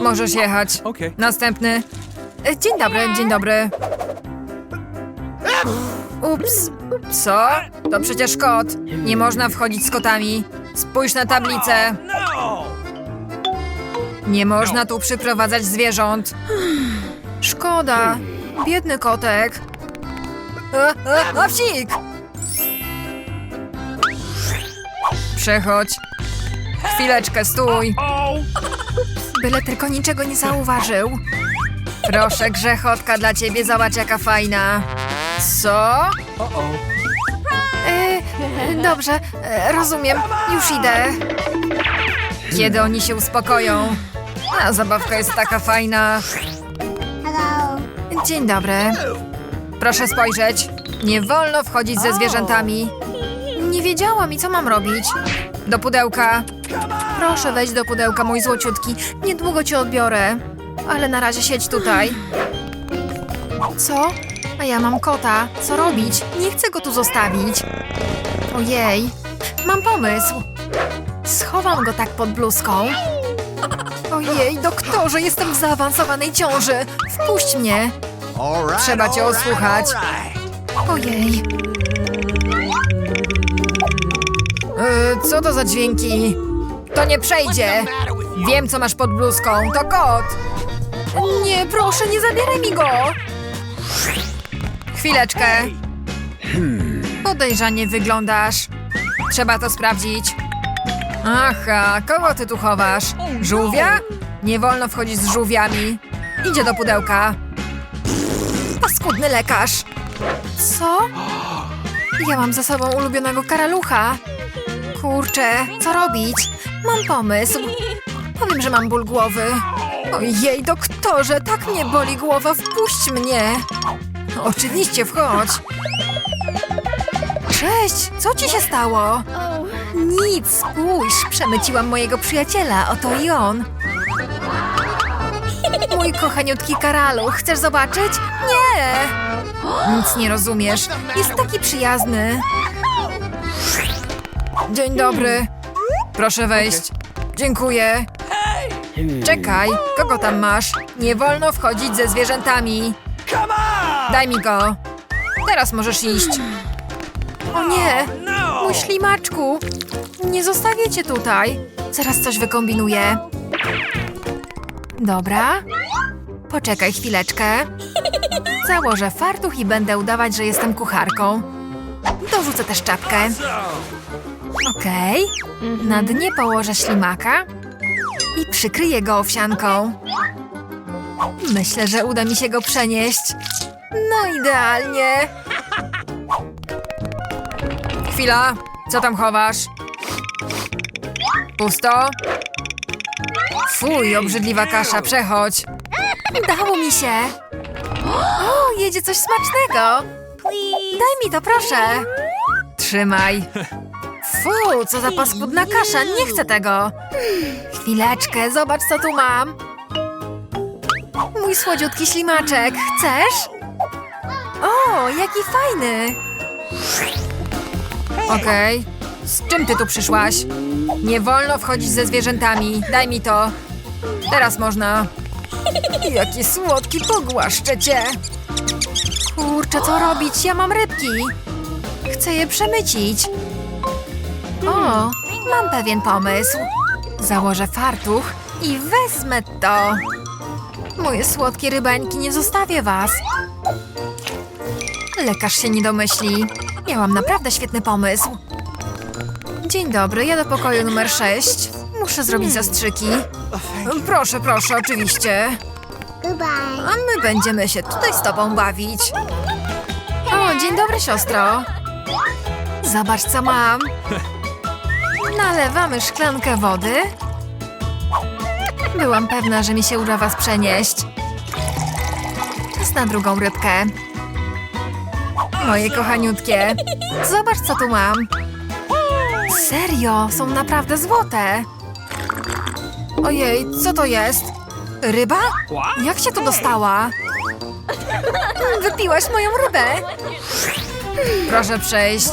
Możesz jechać. Okay. Następny. E, Dzień dobry, dzień dobry. Ups. Co? To przecież kot. Nie można wchodzić z kotami. Spójrz na tablicę. Nie można tu przyprowadzać zwierząt. Szkoda. Biedny kotek. A wsik! Przechodź. Chwileczkę, stój. Byle tylko niczego nie zauważył. Proszę, grzechotka dla ciebie, zobacz jaka fajna. Co? E, dobrze, e, rozumiem. Już idę. Kiedy oni się uspokoją? A zabawka jest taka fajna. Dzień dobry. Proszę spojrzeć. Nie wolno wchodzić ze zwierzętami. Nie wiedziałam i co mam robić. Do pudełka. Proszę wejść do pudełka, mój złociutki. Niedługo cię odbiorę. Ale na razie siedź tutaj. Co? A ja mam kota. Co robić? Nie chcę go tu zostawić. Ojej. Mam pomysł. Schowam go tak pod bluzką. Ojej, doktorze, jestem w zaawansowanej ciąży. Wpuść mnie. Trzeba cię osłuchać. Ojej. Yy, co to za dźwięki? To nie przejdzie. Wiem, co masz pod bluzką. To kot. Nie, proszę, nie zabieraj mi go. Chwileczkę. Podejrzanie wyglądasz. Trzeba to sprawdzić. Aha, kogo ty tu chowasz? Żółwia? Nie wolno wchodzić z żółwiami. Idzie do pudełka. Paskudny lekarz. Co? Ja mam za sobą ulubionego karalucha. Kurczę, co robić? Mam pomysł. Powiem, że mam ból głowy. Ojej, doktorze, tak mnie boli głowa, wpuść mnie. Oczywiście, wchodź. Cześć, co ci się stało? Nic, spójrz, przemyciłam mojego przyjaciela, oto i on. Mój kochaniutki Karalu, chcesz zobaczyć? Nie! Nic nie rozumiesz, jest taki przyjazny. Dzień dobry. Proszę wejść. Dziękuję. Czekaj, kogo tam masz? Nie wolno wchodzić ze zwierzętami. Come on! Daj mi go. Teraz możesz iść. O nie, No! mój ślimaczku. Nie zostawię cię tutaj. Zaraz coś wykombinuję. Dobra. Poczekaj chwileczkę. Założę fartuch i będę udawać, że jestem kucharką. Dorzucę też czapkę. Okej. Na dnie położę ślimaka i przykryję go owsianką. Myślę, że uda mi się go przenieść. No idealnie. Chwila, co tam chowasz? Pusto? Fuj, obrzydliwa kasza, przechodź. Udało mi się. O, jedzie coś smacznego. Daj mi to, proszę. Trzymaj. Fu, co za paskudna kasza, nie chcę tego. Chwileczkę, zobacz co tu mam. Mój słodziutki ślimaczek, chcesz? O, jaki fajny. Okej. Z czym ty tu przyszłaś? Nie wolno wchodzić ze zwierzętami. Daj mi to. Teraz można. Jaki słodki, pogłaszczę cię. Kurczę, co robić? Ja mam rybki. Chcę je przemycić. O, mam pewien pomysł. Założę fartuch i wezmę to. Moje słodkie rybańki, nie zostawię was. Lekarz się nie domyśli. Miałam naprawdę świetny pomysł. Dzień dobry, ja do pokoju numer 6. Muszę zrobić zastrzyki. Proszę, proszę, oczywiście. A my będziemy się tutaj z tobą bawić. O, dzień dobry, siostro. Zobacz, co mam. Nalewamy szklankę wody. Byłam pewna, że mi się uda was przenieść. Czas na drugą rybkę. Moje kochaniutkie. Zobacz, co tu mam. Serio, są naprawdę złote. Ojej, co to jest? Ryba? Jak się tu dostała? Wypiłaś moją rybę. Proszę przejść.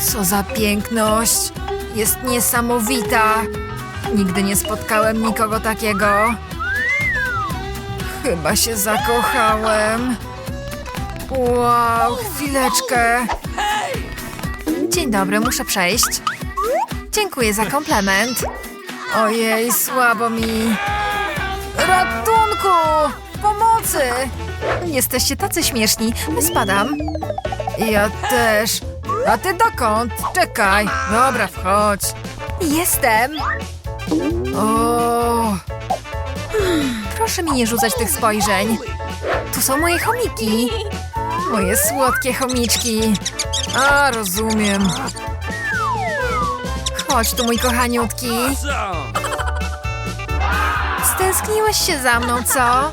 Co za piękność. Jest niesamowita. Nigdy nie spotkałem nikogo takiego. Chyba się zakochałem. Wow, chwileczkę. Dzień dobry, muszę przejść. Dziękuję za komplement. Ojej, słabo mi. Ratunku! Pomocy! Jesteście tacy śmieszni. Spadam. Ja też. A ty dokąd? Czekaj. Dobra, wchodź. Jestem. O. Proszę mi nie rzucać tych spojrzeń. Tu są moje chomiki. Moje słodkie chomiczki. A, rozumiem. Chodź tu, mój kochaniutki. Stęskniłeś się za mną, co?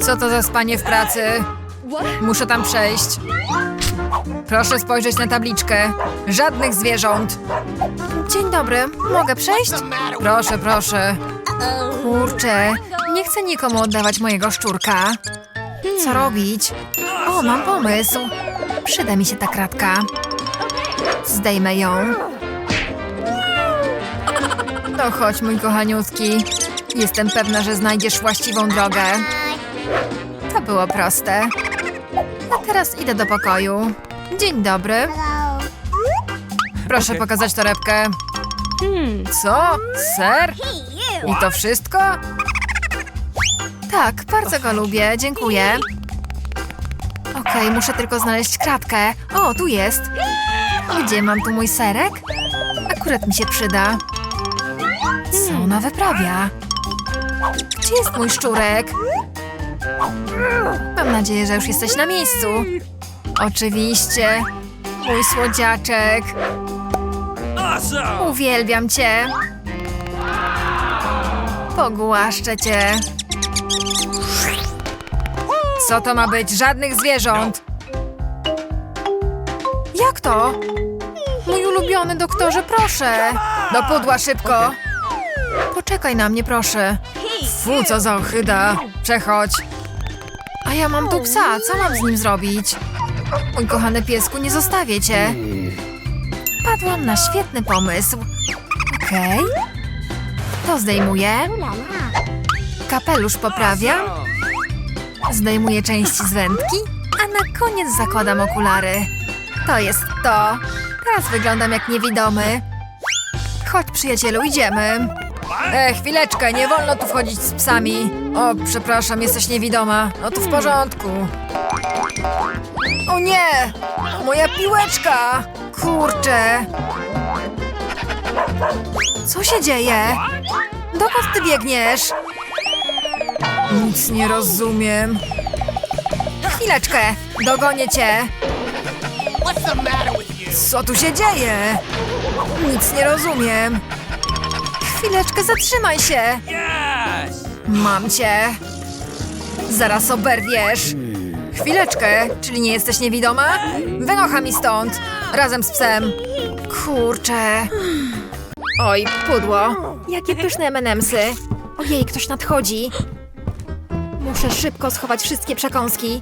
Co to za spanie w pracy? Muszę tam przejść. Proszę spojrzeć na tabliczkę. Żadnych zwierząt. Dzień dobry, mogę przejść? Proszę, proszę. Kurczę, nie chcę nikomu oddawać mojego szczurka. Co robić? O, mam pomysł. Przyda mi się ta kratka. Zdejmę ją. No chodź, mój kochaniutki. Jestem pewna, że znajdziesz właściwą drogę. To było proste. A teraz idę do pokoju. Dzień dobry. Proszę pokazać torebkę. Co? Ser? I to wszystko? Tak, bardzo go lubię, dziękuję. Okej, muszę tylko znaleźć kratkę. O, tu jest. Gdzie mam tu mój serek? Akurat mi się przyda. Co ona wyprawia? Gdzie jest mój szczurek? Mam nadzieję, że już jesteś na miejscu. Oczywiście. Mój słodziaczek. Uwielbiam cię. Pogłaszczę cię. Co to ma być? Żadnych zwierząt. Jak to? Mój ulubiony doktorze, proszę. Do pudła szybko. Poczekaj na mnie, proszę. Fu, co za ochyda. Przechodź. A ja mam tu psa, co mam z nim zrobić? Mój kochany piesku, nie zostawię cię. Padłam na świetny pomysł. Okej. To zdejmuję. Kapelusz poprawiam. Zdejmuję części z wędki, a na koniec zakładam okulary. To jest to. Teraz wyglądam jak niewidomy. Chodź, przyjacielu, idziemy. E, chwileczkę, nie wolno tu wchodzić z psami. O, przepraszam, jesteś niewidoma. No to w porządku. O nie! Moja piłeczka! Kurczę! Co się dzieje? Dokąd ty biegniesz? Nic nie rozumiem. Chwileczkę, dogonię cię. Co tu się dzieje? Nic nie rozumiem. Chwileczkę, zatrzymaj się. Mam cię. Zaraz oberwiesz. Chwileczkę, czyli nie jesteś niewidoma? Wynocha mi stąd, razem z psem. Kurczę. Oj, pudło. Jakie pyszne M&M'sy. Ojej, ktoś nadchodzi. Muszę szybko schować wszystkie przekąski.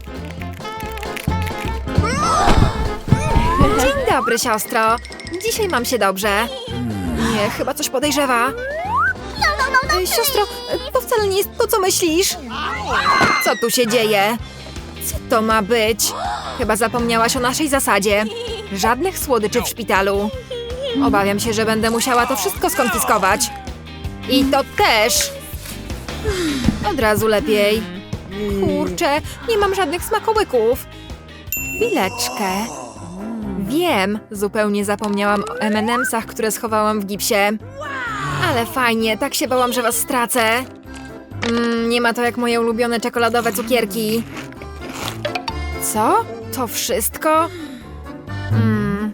Dzień dobry, siostro. Dzisiaj mam się dobrze. Nie, chyba coś podejrzewa. Ej, siostro, to wcale nie jest to, co myślisz. Co tu się dzieje? Co to ma być? Chyba zapomniałaś o naszej zasadzie. Żadnych słodyczy w szpitalu. Obawiam się, że będę musiała to wszystko skonfiskować. I to też. Od razu lepiej. Kurczę, nie mam żadnych smakołyków. Chwileczkę. Wiem, zupełnie zapomniałam o M&M'sach, które schowałam w gipsie. Ale fajnie, tak się bałam, że was stracę. Mm, nie ma to jak moje ulubione czekoladowe cukierki. Co? To wszystko? Mm,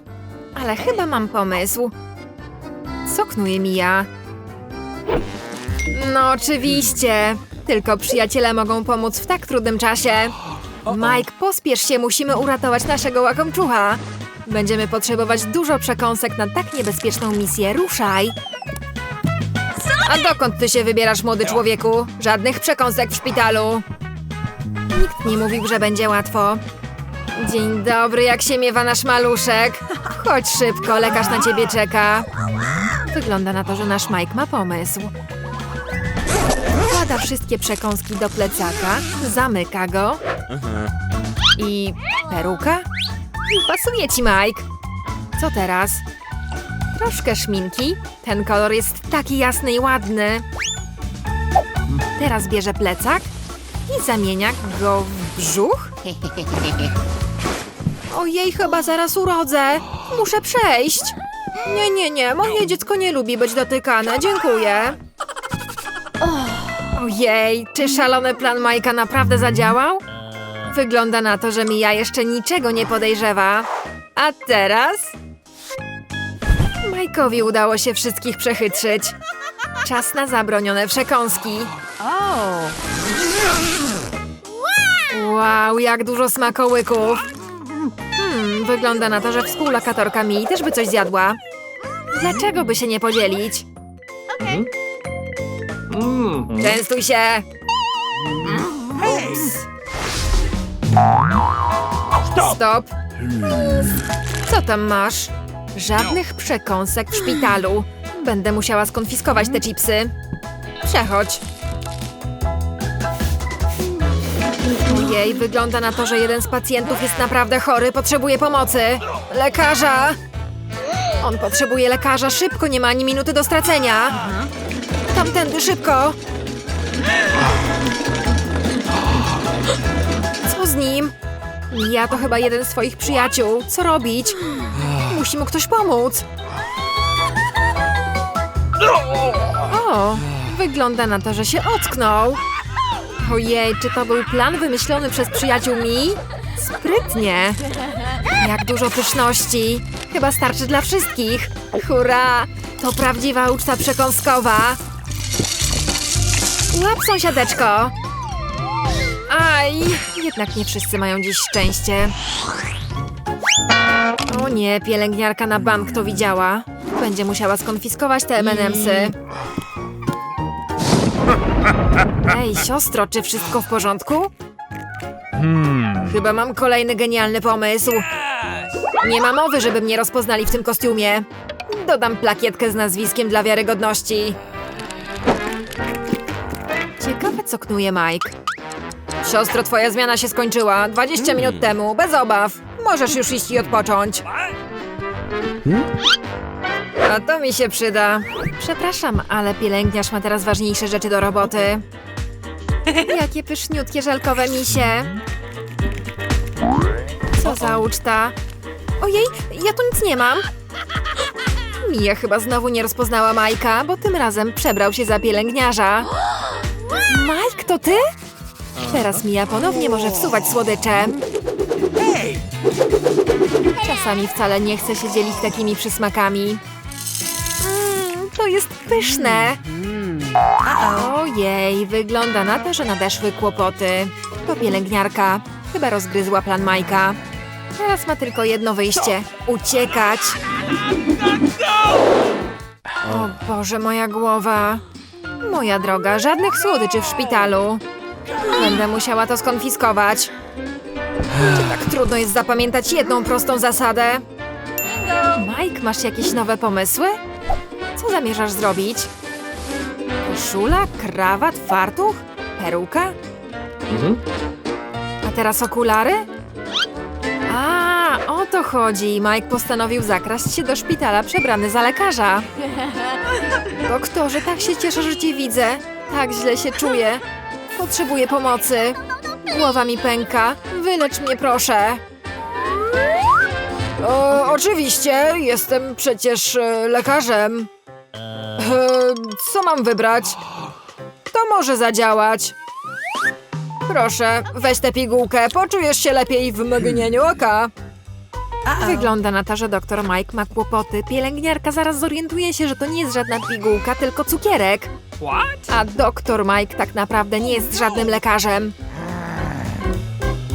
ale chyba mam pomysł. Co knuje Mija? No oczywiście. Tylko przyjaciele mogą pomóc w tak trudnym czasie. Mike, pospiesz się, musimy uratować naszego łakomczucha. Będziemy potrzebować dużo przekąsek na tak niebezpieczną misję. Ruszaj! A dokąd ty się wybierasz, młody człowieku? Żadnych przekąsek w szpitalu. Nikt nie mówił, że będzie łatwo. Dzień dobry, jak się miewa nasz maluszek? Chodź szybko, lekarz na ciebie czeka. Wygląda na to, że nasz Mike ma pomysł. Wkłada wszystkie przekąski do plecaka, zamyka go i peruka? Pasuje ci, Mike. Co teraz? Troszkę szminki. Ten kolor jest taki jasny i ładny. Teraz bierze plecak i zamienia go w brzuch. Ojej, chyba zaraz urodzę. Muszę przejść. Nie, nie, nie, moje dziecko nie lubi być dotykane. Dziękuję. Ojej, czy szalony plan Majka naprawdę zadziałał? Wygląda na to, że Mija jeszcze niczego nie podejrzewa. A teraz? Majkowi udało się wszystkich przechytrzyć. Czas na zabronione przekąski. Wow, jak dużo smakołyków. Hmm, wygląda na to, że współlokatorka mi też by coś zjadła. Dlaczego by się nie podzielić? Częstuj się! Ups. Stop! Co tam masz? Żadnych przekąsek w szpitalu. Będę musiała skonfiskować te chipsy. Przechodź. Ojej, wygląda na to, że jeden z pacjentów jest naprawdę chory, potrzebuje pomocy. Lekarza! On potrzebuje lekarza, szybko, nie ma ani minuty do stracenia. Tamtędy, szybko! Co z nim? Ja to chyba jeden z twoich przyjaciół. Co robić? Musi mu ktoś pomóc. O, wygląda na to, że się ocknął. Ojej, czy to był plan wymyślony przez przyjaciół mi? Sprytnie. Jak dużo pyszności. Chyba starczy dla wszystkich. Hurra! To prawdziwa uczta przekąskowa. Łap, sąsiadeczko. Aj, jednak nie wszyscy mają dziś szczęście. O nie, pielęgniarka na bank to widziała. Będzie musiała skonfiskować te M&M'sy. Ej, siostro, czy wszystko w porządku? Chyba mam kolejny genialny pomysł. Nie ma mowy, żeby mnie rozpoznali w tym kostiumie. Dodam plakietkę z nazwiskiem dla wiarygodności. Ciekawe, co knuje Mike. Siostro, twoja zmiana się skończyła. 20 minut temu, bez obaw. Możesz już iść i odpocząć. A to mi się przyda. Przepraszam, ale pielęgniarz ma teraz ważniejsze rzeczy do roboty. Jakie pyszniutkie żelkowe misie. Co za uczta. Ojej, ja tu nic nie mam. Mija chyba znowu nie rozpoznała Majka, bo tym razem przebrał się za pielęgniarza. Mike, to ty? Teraz Mija ponownie może wsuwać słodycze. Czasami wcale nie chce się dzielić takimi przysmakami. Mm, to jest pyszne. Ojej, wygląda na to, że nadeszły kłopoty. To pielęgniarka. Chyba rozgryzła plan Majka. Teraz ma tylko jedno wyjście. Uciekać. O Boże, moja głowa. Moja droga, żadnych słodyczy w szpitalu. Będę musiała to skonfiskować. Czy tak trudno jest zapamiętać jedną prostą zasadę? Mike, masz jakieś nowe pomysły? Co zamierzasz zrobić? Koszula, krawat, fartuch, peruka? A teraz okulary? A, o to chodzi. Mike postanowił zakraść się do szpitala przebrany za lekarza. Doktorze, tak się cieszę, że cię widzę. Tak źle się czuję. Potrzebuję pomocy. Głowa mi pęka. Wylecz mnie, proszę. O, oczywiście, jestem przecież e, lekarzem. E, co mam wybrać? To może zadziałać. Proszę, weź tę pigułkę, poczujesz się lepiej w mgnieniu oka. Wygląda na to, że doktor Mike ma kłopoty. Pielęgniarka zaraz zorientuje się, że to nie jest żadna pigułka, tylko cukierek. A doktor Mike tak naprawdę nie jest żadnym lekarzem.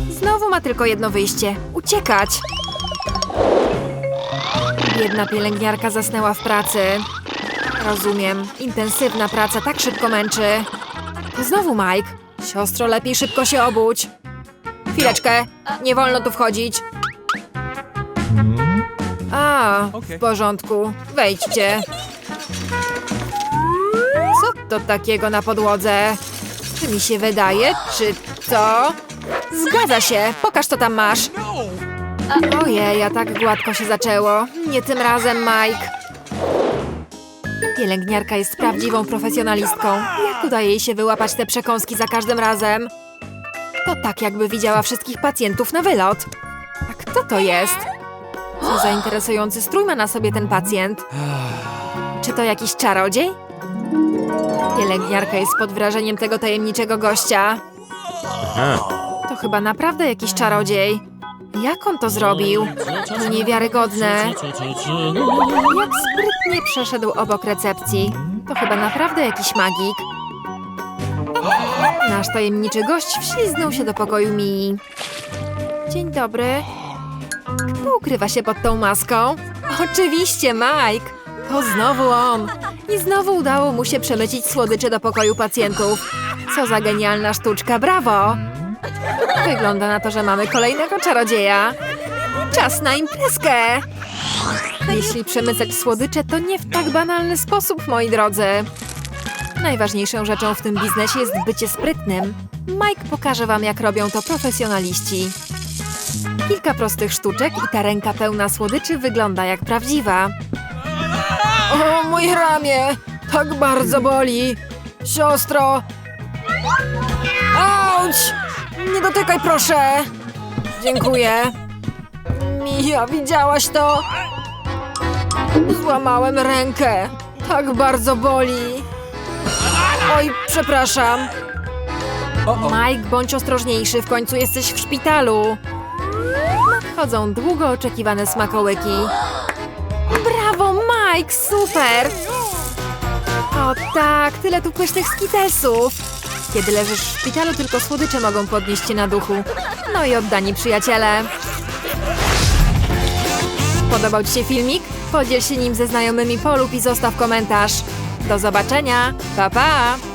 Znowu ma tylko jedno wyjście. Uciekać! Biedna pielęgniarka zasnęła w pracy. Rozumiem. Intensywna praca tak szybko męczy. Znowu Mike. Siostro, lepiej szybko się obudź. Chwileczkę. Nie wolno tu wchodzić. A, w porządku. Wejdźcie. to takiego na podłodze? Czy mi się wydaje, czy to? Zgadza się, pokaż co tam masz. Ojej, a tak gładko się zaczęło. Nie tym razem, Mike. Pielęgniarka jest prawdziwą profesjonalistką. Jak udaje jej się wyłapać te przekąski za każdym razem? To tak, jakby widziała wszystkich pacjentów na wylot. A kto to jest? Co za interesujący strój ma na sobie ten pacjent? Czy to jakiś czarodziej? Pielęgniarka jest pod wrażeniem tego tajemniczego gościa. To chyba naprawdę jakiś czarodziej. Jak on to zrobił? To niewiarygodne. Jak sprytnie przeszedł obok recepcji. To chyba naprawdę jakiś magik. Nasz tajemniczy gość wśliznął się do pokoju Mii. Dzień dobry. Kto ukrywa się pod tą maską? Oczywiście Mike. To znowu on. I znowu udało mu się przemycić słodycze do pokoju pacjentów. Co za genialna sztuczka, brawo! Wygląda na to, że mamy kolejnego czarodzieja. Czas na imprezkę! Jeśli przemycać słodycze, to nie w tak banalny sposób, moi drodzy. Najważniejszą rzeczą w tym biznesie jest bycie sprytnym. Mike pokaże wam, jak robią to profesjonaliści. Kilka prostych sztuczek i ta ręka pełna słodyczy wygląda jak prawdziwa. O, moje ramię! Tak bardzo boli! Siostro! Auć! Nie dotykaj, proszę! Dziękuję. Mija, widziałaś to? Złamałem rękę. Tak bardzo boli. Oj, przepraszam. Mike, bądź ostrożniejszy, w końcu jesteś w szpitalu. Nadchodzą długo oczekiwane smakołyki. Brawo, Mike, super! O tak, tyle tu pysznych skitesów. Kiedy leżysz w szpitalu, tylko słodycze mogą podnieść cię na duchu. No i oddani przyjaciele. Podobał Ci się filmik? Podziel się nim ze znajomymi polub i zostaw komentarz. Do zobaczenia. Pa, pa!